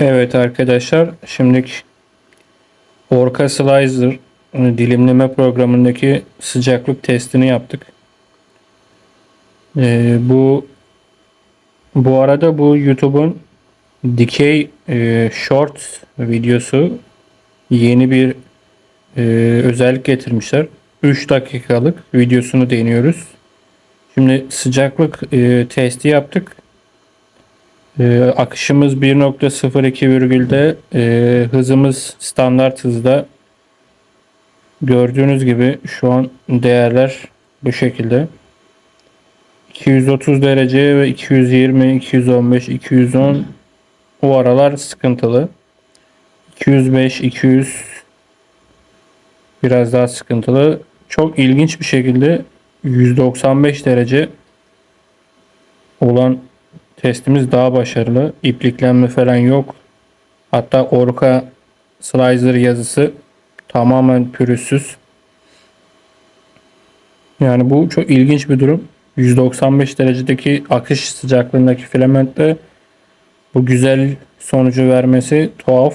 Evet arkadaşlar şimdi Orca Slicer e, dilimleme programındaki sıcaklık testini yaptık. Ee, bu bu arada bu YouTube'un dikey e, short videosu yeni bir e, özellik getirmişler. 3 dakikalık videosunu deniyoruz. Şimdi sıcaklık e, testi yaptık. Ee, akışımız 1.02 virgülde ee, hızımız standart hızda. Gördüğünüz gibi şu an değerler bu şekilde. 230 derece ve 220 215 210 o aralar sıkıntılı. 205 200 biraz daha sıkıntılı. Çok ilginç bir şekilde 195 derece olan Testimiz daha başarılı. İpliklenme falan yok. Hatta Orca Slicer yazısı tamamen pürüzsüz. Yani bu çok ilginç bir durum. 195 derecedeki akış sıcaklığındaki filamentte bu güzel sonucu vermesi tuhaf.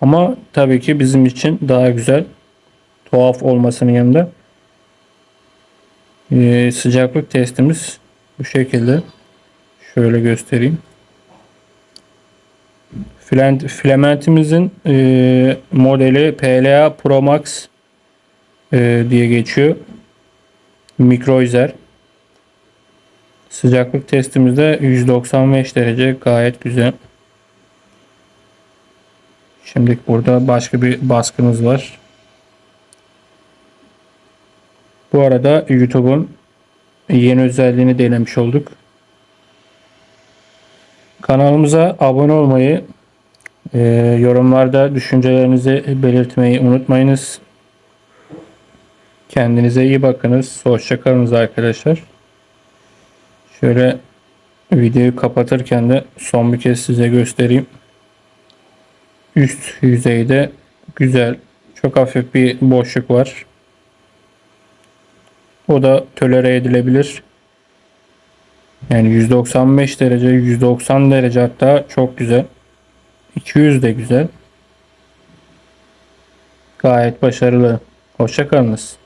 Ama tabii ki bizim için daha güzel. Tuhaf olmasının yanında. Ee, sıcaklık testimiz bu şekilde. Şöyle göstereyim. Filament, filamentimizin e, modeli PLA Pro Max e, diye geçiyor. Mikroizer. Sıcaklık testimizde 195 derece gayet güzel. Şimdi burada başka bir baskımız var. Bu arada YouTube'un yeni özelliğini denemiş olduk. Kanalımıza abone olmayı, e, yorumlarda düşüncelerinizi belirtmeyi unutmayınız. Kendinize iyi bakınız. Hoşçakalınız arkadaşlar. Şöyle videoyu kapatırken de son bir kez size göstereyim. Üst yüzeyde güzel, çok hafif bir boşluk var. O da tolere edilebilir. Yani 195 derece, 190 derece hatta çok güzel. 200 de güzel. Gayet başarılı. Hoşçakalınız.